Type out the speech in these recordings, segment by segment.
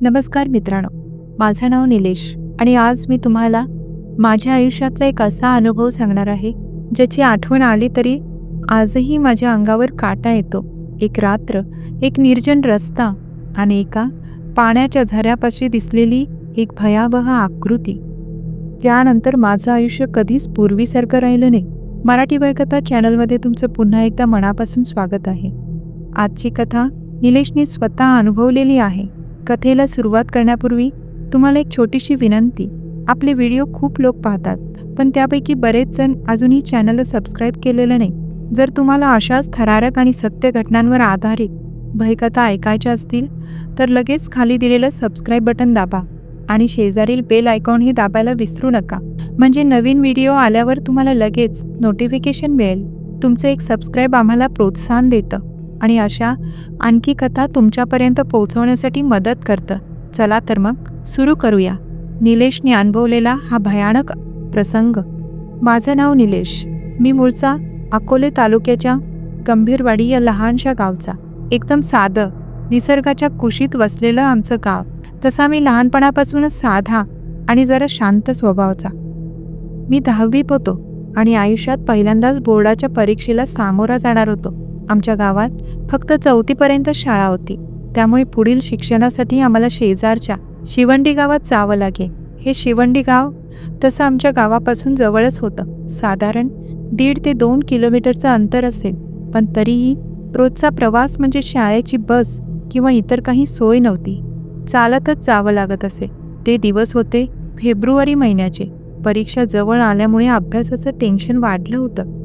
नमस्कार मित्रांनो माझं नाव निलेश आणि आज मी तुम्हाला माझ्या आयुष्यातला एक असा अनुभव सांगणार आहे ज्याची आठवण आली तरी आजही माझ्या अंगावर काटा येतो. एक रात्र एक निर्जन रस्ता आणि एका पाण्याच्या झऱ्यापाशी दिसलेली एक भयावह आकृती. त्यानंतर माझं आयुष्य कधीच पूर्वीसारखं राहिलं नाही. मराठी वयकथा चॅनलमध्ये तुमचं पुन्हा एकदा मनापासून स्वागत आहे. आजची कथा निलेशने स्वतः अनुभवलेली आहे. कथेला सुरुवात करण्यापूर्वी तुम्हाला एक छोटीशी विनंती. आपले व्हिडिओ खूप लोक पाहतात पण त्यापैकी बरेच जण अजूनही चॅनलला सबस्क्राईब केलेलं नाही. जर तुम्हाला अशाच थरारक आणि सत्य घटनांवर आधारित भयकथा ऐकायच्या असतील तर लगेच खाली दिलेलं सबस्क्राईब बटन दाबा आणि शेजारील बेल आयकॉन हे दाबायला विसरू नका. म्हणजे नवीन व्हिडिओ आल्यावर तुम्हाला लगेच नोटिफिकेशन मिळेल. तुमचं एक सबस्क्राईब आम्हाला प्रोत्साहन देतं. आणि अशा आणखी कथा तुमच्यापर्यंत पोहोचवण्यासाठी मदत करतं. चला तर मग सुरू करूया. निलेशने अनुभवलेला हा भयानक प्रसंग. माझं नाव निलेश. मी मूळचा अकोले तालुक्याच्या गंभीरवाडी या लहानशा गावचा. एकदम साधं निसर्गाच्या कुशीत वसलेलं आमचं गाव. तसा मी लहानपणापासूनच साधा आणि जरा शांत स्वभावाचा. मी दहावीत होतो आणि आयुष्यात पहिल्यांदाच बोर्डाच्या परीक्षेला सामोरा जाणार होतो. आमच्या गावात फक्त चौथीपर्यंत शाळा होती. त्यामुळे पुढील शिक्षणासाठी आम्हाला शेजारच्या शिवंडी गावात जावं लागे हे शिवंडी गाव तसं आमच्या गावापासून जवळच होतं. साधारण दीड ते दोन किलोमीटरचं अंतर असेल. पण तरीही रोजचा प्रवास म्हणजे शाळेची बस किंवा इतर काही सोय नव्हती. चालतच जावं लागत असे. ते दिवस होते फेब्रुवारी महिन्याचे. परीक्षा जवळ आल्यामुळे अभ्यासाचं टेन्शन वाढलं होतं.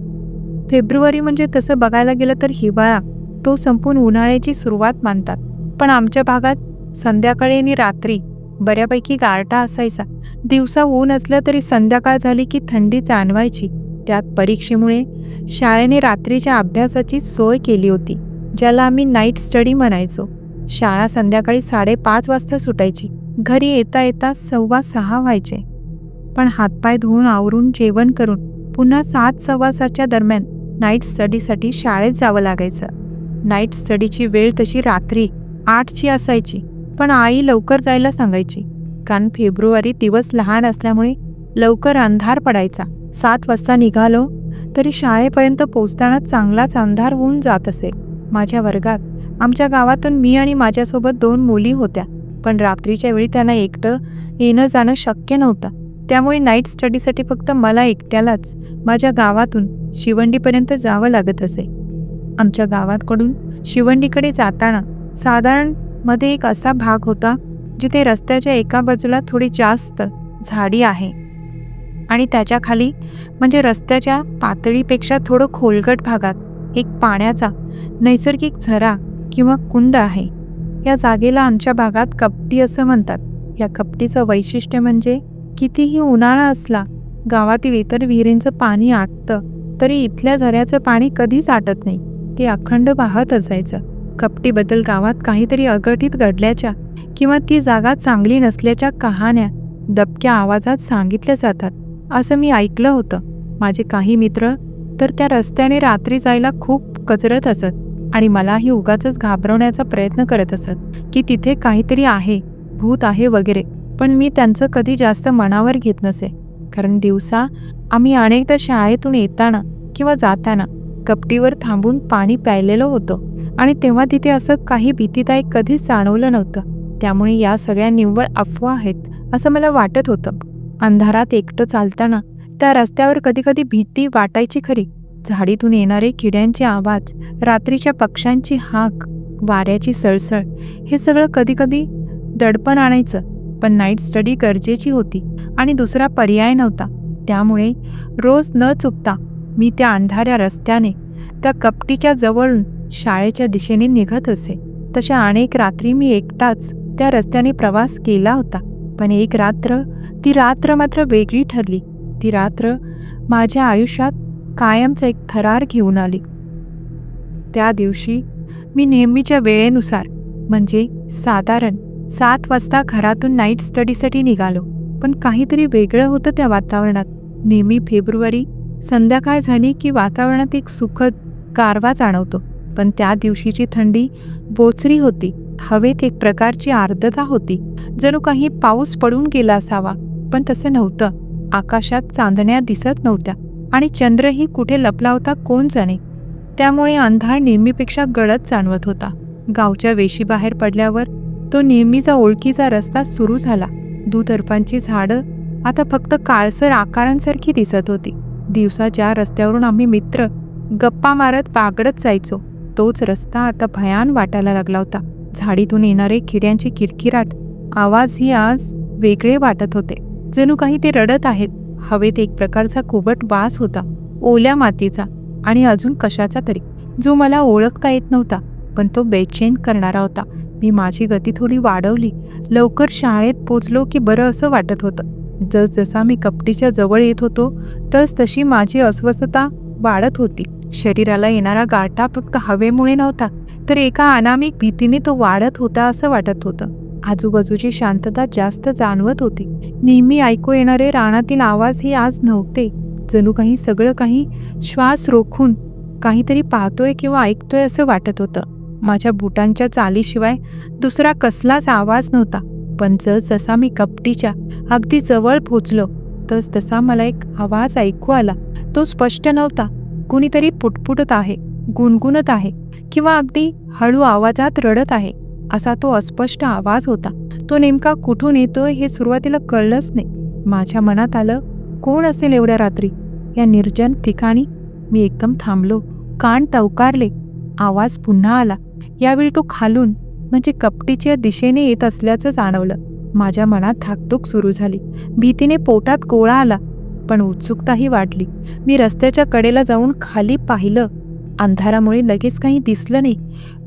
फेब्रुवारी म्हणजे तसं बघायला गेलं तर हिवाळा तो संपून उन्हाळ्याची सुरुवात मानतात. पण आमच्या भागात संध्याकाळी आणि रात्री बऱ्यापैकी गारठा असायचा. दिवसा ऊन असलं तरी संध्याकाळ झाली की थंडी जाणवायची. त्यात परीक्षेमुळे शाळेने रात्रीच्या अभ्यासाची सोय केली होती ज्याला आम्ही नाईट स्टडी म्हणायचो. शाळा संध्याकाळी साडेपाच वाजता सुटायची. घरी येता येता सव्वा सहा व्हायचे. पण हातपाय धुवून आवरून जेवण करून पुन्हा सात सव्वा सातच्या दरम्यान नाईट स्टडीसाठी शाळेत जावं लागायचं. नाईट स्टडीची वेळ तशी रात्री आठची असायची पण आई लवकर जायला सांगायची. कारण फेब्रुवारी दिवस लहान असल्यामुळे लवकर अंधार पडायचा. सात वाजता निघालो तरी शाळेपर्यंत पोचताना चांगलाच अंधार होऊन जात असे. माझ्या वर्गात आमच्या गावातून मी आणि माझ्यासोबत दोन मुली होत्या पण रात्रीच्या वेळी त्यांना एकटं येणं जाणं शक्य नव्हतं. त्यामुळे नाईट स्टडीसाठी फक्त मला एकट्यालाच माझ्या गावातून शिवंडीपर्यंत जावं लागत असे. आमच्या गावाकडून शिवंडीकडे जाताना साधारणमध्ये एक असा भाग होता जिथे रस्त्याच्या एका बाजूला थोडी जास्त झाडी आहे. आणि त्याच्याखाली म्हणजे रस्त्याच्या पातळीपेक्षा थोडं खोलगट भागात एक पाण्याचा नैसर्गिक झरा किंवा कुंड आहे. या जागेला आमच्या भागात कपटी असं म्हणतात. या कपटीचं वैशिष्ट्य म्हणजे कितीही उन्हाळा असला गावातील इतर विहिरींचं पाणी आटतं तरी इथल्या झऱ्याचं पाणी कधीच आटत नाही. ते अखंड वाहत असायचं. कपटीबद्दल गावात काहीतरी अघटित घडल्याच्या किंवा ती जागा चांगली नसल्याच्या कहाण्या दबक्या आवाजात सांगितल्या जातात असं मी ऐकलं होतं. माझे काही मित्र तर त्या रस्त्याने रात्री जायला खूप कचरत असत आणि मलाही उगाच घाबरवण्याचा प्रयत्न करत असत की तिथे काहीतरी आहे भूत आहे वगैरे. पण मी त्यांचं कधी जास्त मनावर घेत नसे. कारण दिवसा आम्ही अनेकदा शाळेतून येताना किंवा जाताना कपटीवर थांबून पाणी प्यायलेलो होतो आणि तेव्हा तिथे असं काही भीतीदायक कधीच जाणवलं नव्हतं. त्यामुळे या सगळ्या निव्वळ अफवा आहेत असं मला वाटत होतं. अंधारात एकटं चालताना त्या रस्त्यावर कधीकधी भीती वाटायची खरी. झाडीतून येणारे किड्यांचे आवाज रात्रीच्या पक्ष्यांची हाक वाऱ्याची सळसळ हे सगळं कधीकधी दडपण आणायचं. पण नाईट स्टडी गरजेची होती आणि दुसरा पर्याय नव्हता. त्यामुळे रोज न चुकता मी त्या अंधाऱ्या रस्त्याने त्या कपटीच्या जवळून शाळेच्या दिशेने निघत असे. तशा अनेक रात्री मी एकटाच त्या रस्त्याने प्रवास केला होता. पण एक रात्र ती रात्र मात्र वेगळी ठरली. ती रात्र माझ्या आयुष्यात कायमचा एक थरार घेऊन आली. त्या दिवशी मी नेहमीच्या वेळेनुसार म्हणजे साधारण सात वाजता घरातून नाईट स्टडीसाठी निघालो. पण काहीतरी वेगळं होतं त्या वातावरणात. नेहमी फेब्रुवारी संध्याकाळ झाली की वातावरणात एक सुखद गारवा जाणवतो. पण त्या दिवशीची थंडी बोचरी होती. हवेत एक प्रकारची आर्द्रता होती. जणू काही पाऊस पडून गेला असावा पण तसं नव्हतं. आकाशात चांदण्या दिसत नव्हत्या आणि चंद्रही कुठे लपला होता कोण जाणे. त्यामुळे अंधार नेहमीपेक्षा गडद जाणवत होता. गावच्या वेशीबाहेर पडल्यावर तो नेहमीचा ओळखीचा रस्ता सुरू झाला. दुतर्फांची झाडं आता फक्त काळसर आकारांसारखी दिसत होती. दिवसाच्या रस्त्यावरून आम्ही मित्र गप्पा मारत बागडत जायचो. तोच रस्ता आता भयान वाटायला लागला होता. झाडीतून येणारे किड्यांची किरकिराट आवाजही आज वेगळे वाटत होते. जणू काही ते रडत आहेत. हवेत एक प्रकारचा कुबट वास होता. ओल्या मातीचा आणि अजून कशाचा तरी जो मला ओळखता येत नव्हता. पण तो बेचैन करणारा होता. मी माझी गती थोडी वाढवली. लवकर शाळेत पोचलो की बरं असं वाटत होतं. जसजसा मी कपटीच्या जवळ येत होतो तस तशी माझी अस्वस्थता वाढत होती. शरीराला येणारा गाठा फक्त हवेमुळे नव्हता तर एका अनामिक भीतीने तो वाढत होता असं वाटत होतं. आजूबाजूची शांतता जास्त जाणवत होती. नेहमी ऐकू येणारे रानातील आवाज हे आज नव्हते. जणू काही सगळं काही श्वास रोखून काहीतरी पाहतोय किंवा ऐकतोय असं वाटत होतं. माझ्या बुटांच्या चालीशिवाय दुसरा कसलाच आवाज नव्हता. पण जसा मी कपटीच्या अगदी जवळ पोचलो तस तसा मला एक आवाज ऐकू आला. तो स्पष्ट नव्हता. कुणीतरी पुटपुटत आहे गुणगुणत आहे किंवा अगदी हळू आवाजात रडत आहे असा तो अस्पष्ट आवाज होता. तो नेमका कुठून येतोय हे सुरुवातीला कळलंच नाही. माझ्या मनात आलं कोण असेल एवढ्या रात्री? या निर्जन ठिकाणी मी एकदम थांबलो कान टवकारले आवाज पुन्हा आला. यावेळी तो खालून म्हणजे कपटीच्या दिशेने येत असल्याचं जाणवलं. माझ्या मनात धाकधूक सुरू झाली. भीतीने पोटात गोळा आला पण उत्सुकताही वाढली. मी रस्त्याच्या कडेला जाऊन खाली पाहिलं. अंधारामुळे लगेच काही दिसलं नाही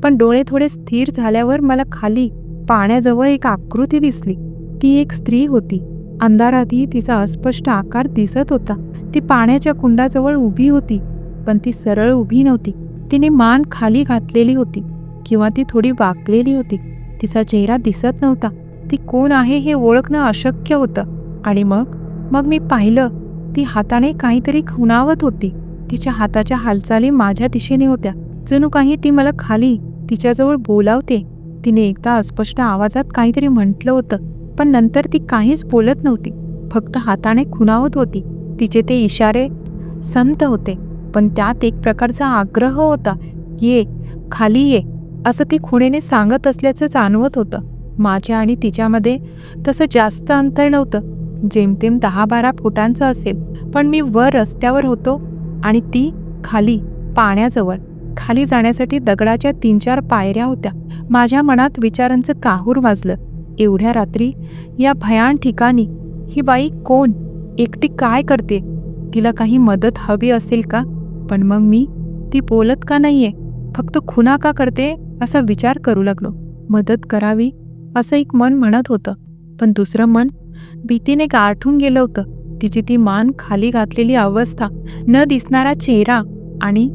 पण डोळे थोडे स्थिर झाल्यावर मला खाली पाण्याजवळ एक आकृती दिसली. ती एक स्त्री होती. अंधारातही तिचा अस्पष्ट आकार दिसत होता. ती पाण्याच्या कुंडाजवळ उभी होती पण ती सरळ उभी नव्हती. तिने मान खाली घातलेली होती. किंवा ती थोडी वाकलेली होती. तिचा चेहरा दिसत नव्हता. ती कोण आहे हे ओळखणं अशक्य होतं. आणि मग? मग मी पाहिलं ती हाताने काहीतरी खुणावत होती. तिच्या हाताच्या हालचाली माझ्या दिशेने होत्या. जणू काही ती मला खाली तिच्याजवळ बोलावते. तिने एकदा अस्पष्ट आवाजात काहीतरी म्हटलं होतं पण नंतर ती काहीच बोलत नव्हती. फक्त हाताने खुणावत होती. तिचे ते इशारे संत होते पण त्यात एक प्रकारचा आग्रह होता. ये खाली ये. असं ती खुणेने सांगत असल्याचं जाणवत होतं. माझ्या आणि तिच्यामध्ये तसं जास्त अंतर नव्हतं. जेमतेम दहा बारा फुटांचं असेल पण मी वर रस्त्यावर होतो आणि ती खाली पाण्याजवळ. खाली जाण्यासाठी दगडाच्या तीन चार पायऱ्या होत्या. माझ्या मनात विचारांचं काहूर वाजलं. एवढ्या रात्री या भयान ठिकाणी ही बाई कोण? एकटी काय करते? तिला काही मदत हवी असेल का? पण मग मी ती बोलत का नाहीये? फक्त खुना का करते? असा विचार करू लागलो. मदत करावी असं एक मन म्हणत होतं. पण दुसरं मन भीतीने गाठून गेलं होतं. तिची ती मान खाली घातलेली अवस्था न दिसणारा चेहरा आणि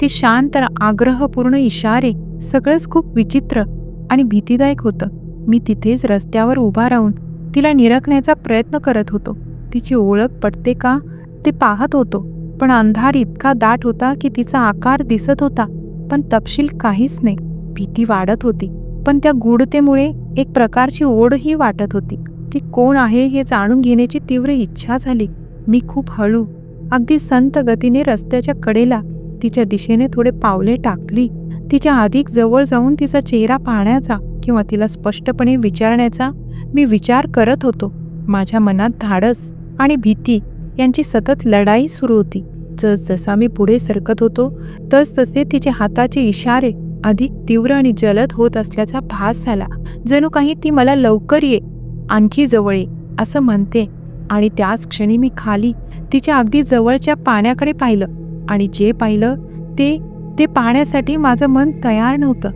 ते शांत आग्रहपूर्ण इशारे सगळंच खूप विचित्र आणि भीतीदायक होतं. मी तिथेच रस्त्यावर उभा राहून तिला निरखण्याचा प्रयत्न करत होतो. तिची ओळख पटते का ते पाहत होतो. पण अंधार इतका दाट होता की तिचा आकार दिसत होता पण तपशील काहीच नाही. भीती वाढत होती पण त्या गूढतेमुळे एक प्रकारची ओढही वाटत होती. ती कोण आहे हे जाणून घेण्याची तीव्र इच्छा झाली. मी खूप हळू अगदी संत गतीने रस्त्याच्या कडेला तिच्या दिशेने थोडे पावले टाकली. तिच्या अधिक जवळ जाऊन तिचा चेहरा पाहण्याचा किंवा तिला स्पष्टपणे विचारण्याचा मी विचार करत होतो. माझ्या मनात धाडस आणि भीती यांची सतत लढाई सुरू होती. जसजसा मी पुढे सरकत होतो तसतसे तिचे हाताचे इशारे अधिक तीव्र आणि जलद होत असल्याचा भास झाला. जणू काही ती मला लवकर ये आणखी जवळ ये असं म्हणते. आणि त्याच क्षणी मी खाली तिच्या अगदी जवळच्या पाण्याकडे पाहिलं. आणि जे पाहिलं ते ते पाहण्यासाठी माझं मन तयार नव्हतं.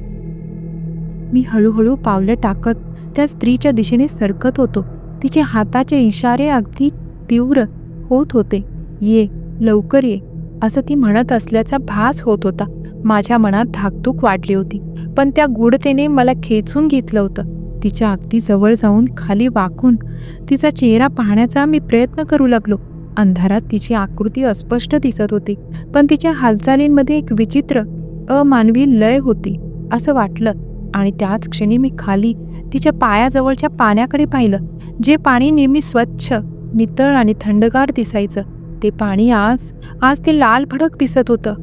मी हळूहळू पावलं टाकत त्या स्त्रीच्या दिशेने सरकत होतो. तिचे हाताचे इशारे अगदी तीव्र होत होते. ये लवकर ये असं ती म्हणत असल्याचा भास होत होता. माझ्या मनात धाकधूक वाढली होती. पण त्या गूढतेने मला खेचून घेतलं होतं. तिच्या अगदी जवळ जाऊन खाली वाकून तिचा चेहरा पाहण्याचा मी प्रयत्न करू लागलो. अंधारात तिची आकृती अस्पष्ट दिसत होती पण तिच्या हालचालींमध्ये एक विचित्र अमानवी लय होती असं वाटलं. आणि त्याच क्षणी मी खाली तिच्या पायाजवळच्या पाण्याकडे पाहिलं जे पाणी नेहमी स्वच्छ नितळ आणि थंडगार दिसायचं. ते पाणी आज आज ते लाल भडक दिसत होतं.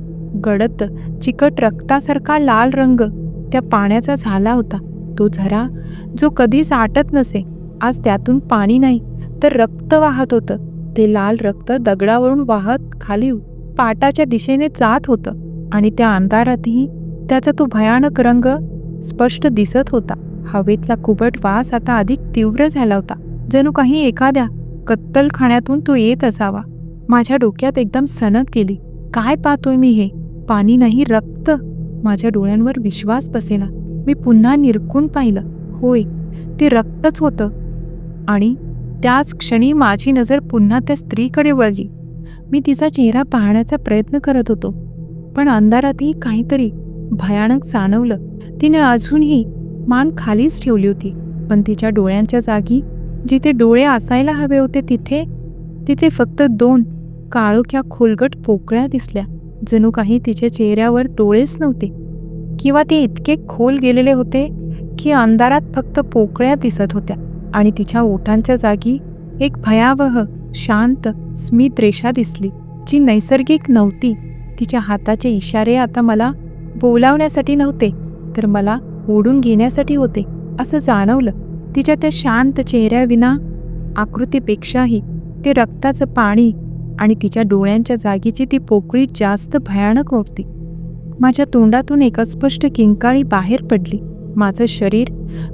गडद चिकट रक्तासारखा लाल रंग त्या पाण्याचा झाला होता. तो झरा जो कधीच आटत नसे आज त्यातून पाणी नाही तर रक्त वाहत होतं. ते लाल रक्त दगडावरून वाहत खाली पाटाच्या दिशेने जात होतं आणि त्या अंधारातही त्याचा तो भयानक रंग स्पष्ट दिसत होता. हवेतला कुबट वास आता अधिक तीव्र झाला होता. जणू काही एखाद्या कत्तलखान्यातून तो येत असावा. माझ्या डोक्यात एकदम सनक गेली. काय पाहतोय मी हे? पाणी नाही रक्त. माझ्या डोळ्यांवर विश्वास बसेला. मी पुन्हा निरखून पाहिलं. होय ते रक्तच होतं. आणि त्याच क्षणी माझी नजर पुन्हा त्या स्त्रीकडे वळली. मी तिचा चेहरा पाहण्याचा प्रयत्न करत होतो. पण अंधारातही काहीतरी भयानक जाणवलं. तिने अजूनही मान खालीच ठेवली होती. पण तिच्या डोळ्यांच्या जागी जिथे डोळे असायला हवे होते तिथे तिथे फक्त दोन काळोख्या खोलगट पोकळ्या दिसल्या. जणू काही तिच्या चेहऱ्यावर डोळेच नव्हते. किंवा ते इतके खोल गेलेले होते की अंधारात फक्त पोकळ्या दिसत होत्या आणि तिच्या ओठांच्या जागी एक भयावह शांत स्मित रेषा दिसली जी नैसर्गिक नव्हती. तिच्या हाताचे इशारे आता मला बोलावण्यासाठी नव्हते तर मला ओढून घेण्यासाठी होते असं जाणवलं. तिच्या त्या शांत चेहऱ्याविना आकृतीपेक्षाही ते रक्ताचं पाणी आणि तिच्या डोळ्यांच्या जागीची ती पोकळी जास्त भयानक होती. माझ्या तोंडातून एक अस्पष्ट किंकाळी बाहेर पडली. माझं शरीर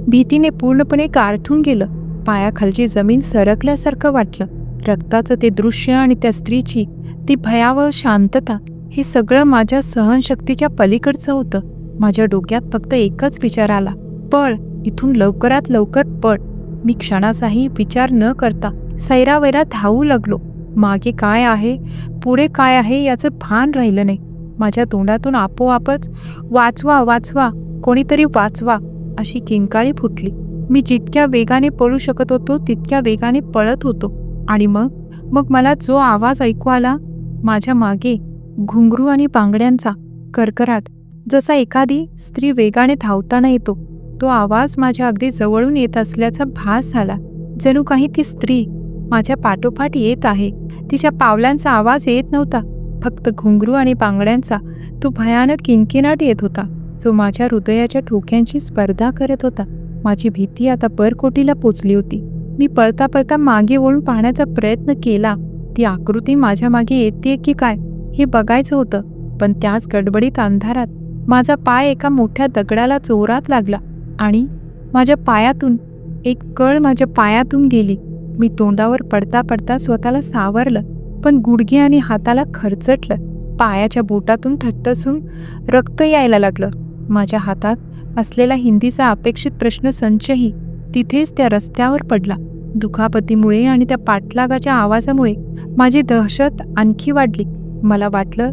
भीतीने पूर्णपणे गारठून गेलं. पायाखालची जमीन सरकल्यासारखं वाटलं. रक्ताचं ते दृश्य आणि त्या स्त्रीची ती भयावह शांतता हे सगळं माझ्या सहनशक्तीच्या पलीकडचं होतं. माझ्या डोक्यात फक्त एकच विचार आला. पळ इथून लवकरात लवकर पळ. मी क्षणाचाही विचार न करता सैरावैरा धावू लागलो. मागे काय आहे पुढे काय आहे याचं भान राहिलं नाही. माझ्या तोंडातून आपोआपच वाचवा वाचवा कोणीतरी वाचवा अशी किंकाळी फुटली. मी जितक्या वेगाने पळू शकत होतो तितक्या वेगाने पळत होतो. आणि मग मग मला जो आवाज ऐकू आला माझ्या मागे घुंगरू आणि बांगड्यांचा करकराट जसा एखादी स्त्री वेगाने धावताना येतो तो आवाज माझ्या अगदी जवळून येत असल्याचा भास झाला. जणू काही ती स्त्री माझ्या पाठोपाठ येत आहे. तिच्या पावलांचा आवाज येत नव्हता. फक्त घुंगरू आणि बांगड्यांचा तो भयानक किनकिनाट येत होता जो माझ्या हृदयाच्या ठोक्यांची स्पर्धा करत होता. माझी भीती आता परकोटीला पोचली होती. मी पळता पळता मागे वळून पाहण्याचा प्रयत्न केला. ती आकृती माझ्या मागे येते की काय हे बघायचं होतं. पण त्याच गडबडीत अंधारात माझा पाय एका मोठ्या दगडाला जोरात लागला आणि माझ्या पायातून एक कळ माझ्या पायातून गेली. मी तोंडावर पडता पडता स्वतःला सावरलं पण गुडघे आणि हाताला खरचटलं. पायाच्या बोटातून ठट्टसून रक्त यायला लागलं. माझ्या हातात असलेला हिंदीचा अपेक्षित प्रश्न संचही तिथेच त्या रस्त्यावर पडला. दुखापतीमुळे आणि त्या पाठलागाच्या आवाजामुळे माझी दहशत आणखी वाढली. मला वाटलं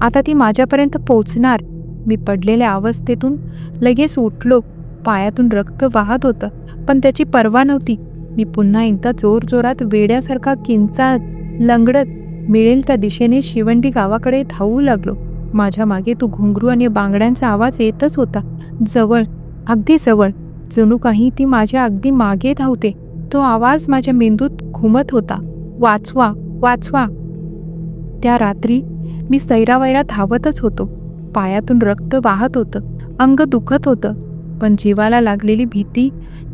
आता ती माझ्यापर्यंत पोचणार मी पडलेल्या अवस्थेतून लगेच उठलो. पायातून रक्त वाहत होतं पण त्याची पर्वा नव्हती. मी पुन्हा एकदा जोरजोरात वेड्यासारखा किंचाळत लंगडत मिळेल त्या दिशेने शिवंडी गावाकडे धावू लागलो. माझ्या मागे तो घुंगरू आणि बांगड्यांचा आवाज येतच होता. जवळ अगदी जवळ. जणू काही ती माझ्या अगदी मागे धावते. तो आवाज माझ्या मेंदूत घुमत होता. वाचवा वाचवा. त्या रात्री मी सैरावैरा धावतच होतो. पायातून रक्त वाहत होतं. अंग दुखत होतं. पण जीवाला लागलेली भीती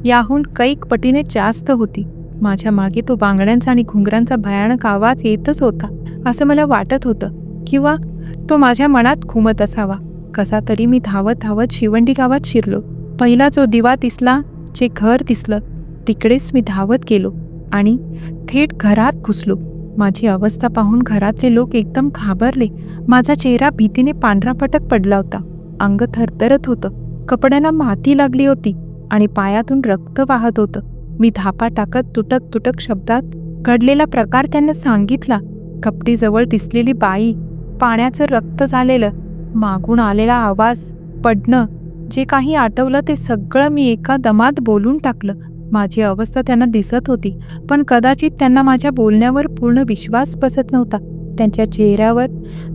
याहून कैक पटीने जास्त होती. माझ्या मागे तो बांगड्यांचा आणि घुंगरांचा भयानक आवाज येतच होता. असं मला वाटत होतं किंवा तो माझ्या मनात घुमत असावा. कसा तरी मी धावत धावत शिवंडी गावात शिरलो. पहिला जो दिवा दिसला जे घर दिसलं तिकडेच मी धावत गेलो आणि थेट घरात घुसलो. माझी अवस्था पाहून घरातले लोक एकदम घाबरले. माझा चेहरा भीतीने पांढरापटक पडला होता. अंग थरथरत होतं. कपड्यांना माती लागली होती आणि पायातून रक्त वाहत होतं. मी धापा टाकत तुटक तुटक शब्दात घडलेला प्रकार त्यांना सांगितला. कपटीजवळ दिसलेली बाई पाण्याचं रक्त झालेलं मागून आलेला आवाज पडणं जे काही आठवलं ते सगळं मी एका दमात बोलून टाकलं. माझी अवस्था त्यांना दिसत होती पण कदाचित त्यांना माझ्या बोलण्यावर पूर्ण विश्वास बसत नव्हता. त्यांच्या चेहऱ्यावर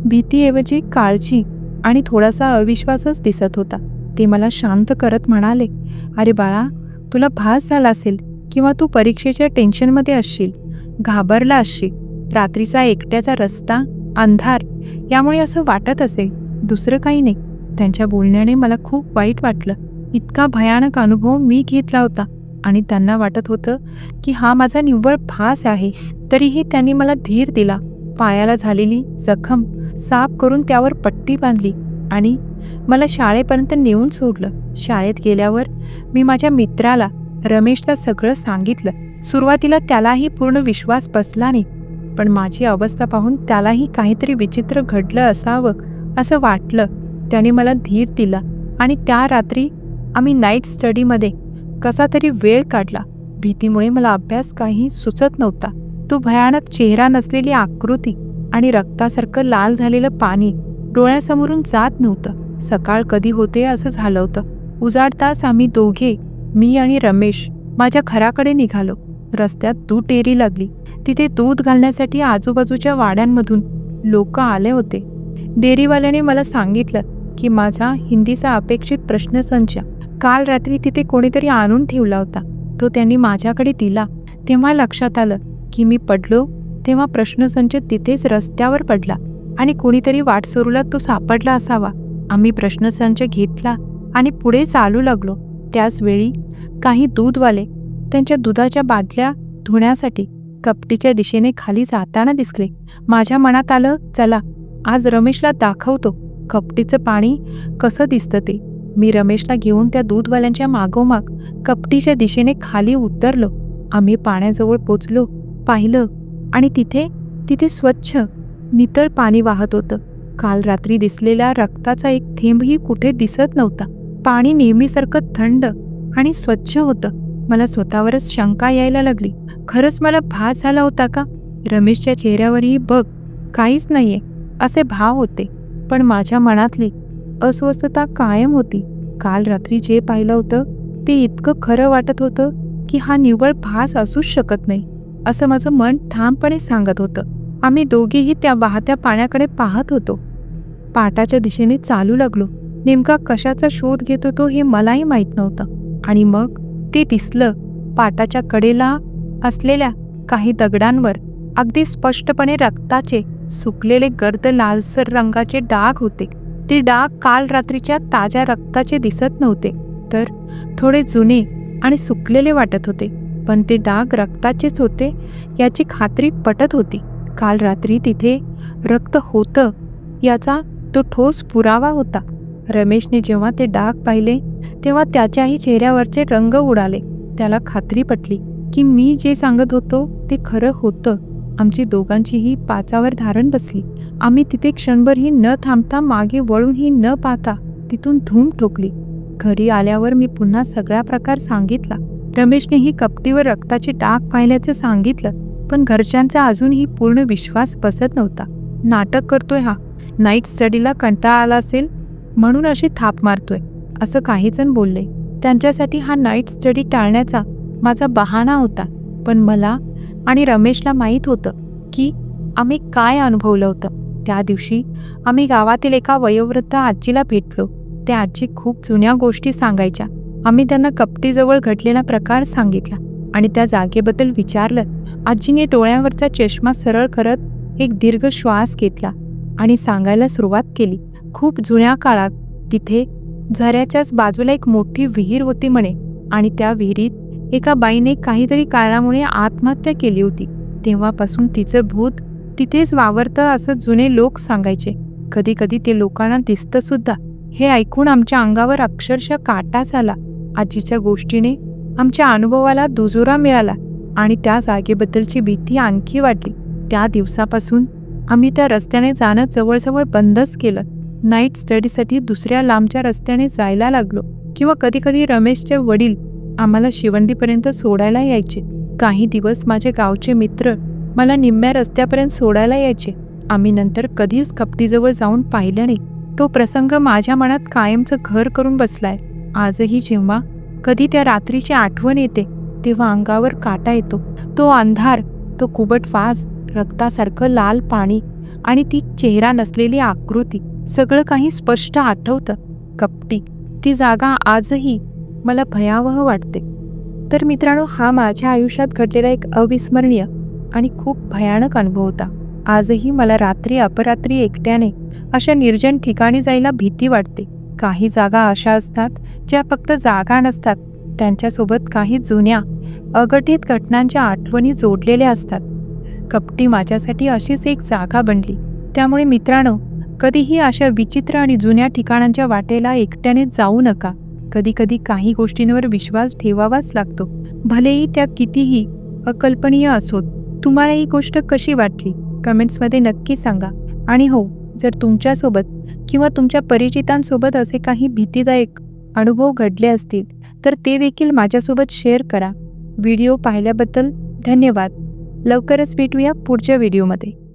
भीतीऐवजी काळजी आणि थोडासा अविश्वासच दिसत होता. ते मला शांत करत म्हणाले अरे बाळा तुला भास झाला असेल किंवा तू परीक्षेच्या टेन्शनमध्ये असशील घाबरला असशील रात्रीचा एकट्याचा रस्ता अंधार यामुळे असं वाटत असेल दुसरं काही नाही. त्यांच्या बोलण्याने मला खूप वाईट वाटलं. इतका भयानक अनुभव मी घेतला होता आणि त्यांना वाटत होतं की हा माझा निव्वळ भास आहे तरीही त्यांनी मला धीर दिला पायाला झालेली जखम साफ करून त्यावर पट्टी बांधली आणि मला शाळेपर्यंत नेऊन सोडलं. शाळेत गेल्यावर मी माझ्या मित्राला रमेशला सगळं सांगितलं. सुरुवातीला त्यालाही पूर्ण विश्वास बसला नाही पण माझी अवस्था पाहून त्यालाही काहीतरी विचित्र घडलं असावं असं वाटलं. त्याने मला धीर दिला आणि त्या रात्री आम्ही नाईट स्टडीमध्ये कसा तरी वेळ काढला. भीतीमुळे मला अभ्यास काही सुचत नव्हता. तो भयानक चेहरा नसलेली आकृती आणि रक्तासारखं लाल झालेलं पाणी डोळ्यासमोरून जात नव्हतं. सकाळ कधी होते असं झालं होतं. उजाडताच आम्ही दोघे मी आणि रमेश माझ्या घराकडे निघालो. रस्त्यात दूध टेरी लागली. तिथे दूध घालण्यासाठी आजूबाजूच्या वाड्यांमधून लोक आले होते. डेअरीवाल्याने मला सांगितलं की माझा हिंदीचा अपेक्षित प्रश्नसंच काल रात्री तिथे कोणीतरी आणून ठेवला होता. तो त्यांनी माझ्याकडे दिला. तेव्हा लक्षात आलं की मी पडलो तेव्हा प्रश्नसंच तिथेच रस्त्यावर पडला आणि कोणीतरी वाटसरूला तो सापडला असावा. आम्ही प्रश्नसंच घेतला आणि पुढे चालू लागलो. त्याचवेळी काही दूधवाले त्यांच्या दुधाच्या बादल्या धुण्यासाठी कपटीच्या दिशेने खाली जाताना दिसले. माझ्या मनात आलं चला आज रमेशला दाखवतो कपटीचं पाणी कसं दिसतं ते. मी रमेशला घेऊन त्या दूधवाल्यांच्या मागोमाग कपटीच्या दिशेने खाली उतरलो. आम्ही पाण्याजवळ पोचलो पाहिलं आणि तिथे तिथे स्वच्छ नितळ पाणी वाहत होतं. काल रात्री दिसलेल्या रक्ताचा एक थेंबही कुठे दिसत नव्हता. पाणी नेहमीसारखं थंड आणि स्वच्छ होतं. मला स्वतःवरच शंका यायला लागली. खरंच मला भास झाला होता का? रमेशच्या चेहऱ्यावरही बघ काहीच नाहीये असे भाव होते. पण माझ्या मनातली अस्वस्थता कायम होती. काल रात्री जे पाहिलं होतं ते इतकं खरं वाटत होतं की हा निव्वळ भास असूच शकत नाही असं माझं मन ठामपणे सांगत होतं. आम्ही दोघेही त्या वाहत्या पाण्याकडे पाहत होतो. पाटाच्या दिशेने चालू लागलो. नेमका कशाचा शोध घेत होतो हे मलाही माहीत नव्हतं. आणि मग ते दिसलं पाटाच्या कडेला असलेल्या काही दगडांवर अगदी स्पष्टपणे रक्ताचे सुकलेले गर्द लालसर रंगाचे डाग होते. ते डाग काल रात्रीच्या ताज्या रक्ताचे दिसत नव्हते तर थोडे जुने आणि सुकलेले वाटत होते. पण ते डाग रक्ताचेच होते याची खात्री पटत होती. काल रात्री तिथे रक्त होतं याचा तो ठोस पुरावा होता. रमेशने जेव्हा ते डाग पाहिले तेव्हा त्याच्याही चेहऱ्यावरचे रंग उडाले. त्याला खात्री पटली की मी जे सांगत होतो ते खरं होतं. आमची दोघांचीही पाचावर धारण बसली. आम्ही तिथे क्षणभरही न थांबता मागे वळूनही न पाहता तिथून धूम ठोकली. घरी आल्यावर मी पुन्हा सगळा प्रकार सांगितला. रमेशनेही कपटीवर रक्ताचे डाग पाहिल्याचं सांगितलं पण घरच्यांचा अजूनही पूर्ण विश्वास बसत नव्हता. नाटक करतोय हा. नाईट स्टडीला कंटाळा आला असेल म्हणून अशी थाप मारतोय असं काही जण बोलले. त्यांच्यासाठी हा नाईट स्टडी टाळण्याचा माझा बहाणा होता पण मला आणि रमेशला माहीत होतं की आम्ही काय अनुभवलं होतं. त्या दिवशी आम्ही गावातील एका वयोवृद्ध आजीला भेटलो. त्या आजी खूप जुन्या गोष्टी सांगायच्या. आम्ही त्यांना कपटीजवळ घडलेला प्रकार सांगितला आणि त्या जागेबद्दल विचारलं. आजीने डोळ्यावरचा चष्मा सरळ करत एक दीर्घ श्वास घेतला. आणि सांगायला सुरुवात केली. खूप जुन्या काळात तिथे झऱ्याच्याच बाजूला एक मोठी विहीर होती म्हणे आणि त्या विहिरीत एका बाईने काहीतरी कारणामुळे आत्महत्या केली होती. तेव्हापासून तिचं भूत तिथेच वावरतं असं जुने लोक सांगायचे. कधी कधी ते लोकांना दिसतं सुद्धा हे ऐकून आमच्या अंगावर अक्षरशः काटा झाला. आजीच्या गोष्टीने आमच्या अनुभवाला दुजोरा मिळाला आणि त्या जागेबद्दलची भीती आणखी वाढली. त्या दिवसापासून आम्ही त्या रस्त्याने जाणं जवळजवळ बंदच केलं. नाईट स्टडीसाठी दुसऱ्या लांबच्या रस्त्याने जायला लागलो किंवा कधीकधी रमेशचे वडील आम्हाला शिवंडीपर्यंत सोडायला यायचे. काही दिवस माझे गावचे मित्र मला निम्म्या रस्त्यापर्यंत सोडायला यायचे. आम्ही नंतर कधीच कपटीजवळ जाऊन पाहिलं नाही. तो प्रसंग माझ्या मनात कायमचं घर करून बसलाय. आजही जेव्हा कधी त्या रात्रीची आठवण येते तेव्हा अंगावर काटा येतो. तो अंधार तो कुबट वास रक्तासारखं लाल पाणी आणि ती चेहरा नसलेली आकृती सगळं काही स्पष्ट आठवतं. कपटी ती जागा आजही मला भयावह वाटते. तर मित्रांनो हा माझ्या आयुष्यात घडलेला एक अविस्मरणीय आणि खूप भयानक अनुभव होता. आजही मला रात्री अपरात्री एकट्याने अशा निर्जन ठिकाणी जायला भीती वाटते. काही जागा अशा असतात ज्या फक्त जागा नसतात त्यांच्यासोबत काही जुन्या अघटित घटनांच्या आठवणी जोडलेल्या असतात. कपटी माझ्यासाठी अशीच एक जागा बनली. त्यामुळे मित्रांनो कधीही अशा विचित्र आणि जुन्या ठिकाणांच्या वाटेला एकट्याने जाऊ नका. कधीकधी काही गोष्टींवर विश्वास ठेवावाच लागतो. भलेही त्या कितीही अकल्पनीय असोत तुम्हाला ही गोष्ट कशी वाटली? कमेंट्समध्ये नक्की सांगा. आणि हो जर तुमच्यासोबत किंवा तुमच्या परिचितांसोबत असे काही भीतीदायक अनुभव घडले असतील तर ते देखील माझ्यासोबत शेअर करा. व्हिडिओ पाहिल्याबद्दल धन्यवाद. लवकरच भेटूया पुढच्या व्हिडिओमध्ये.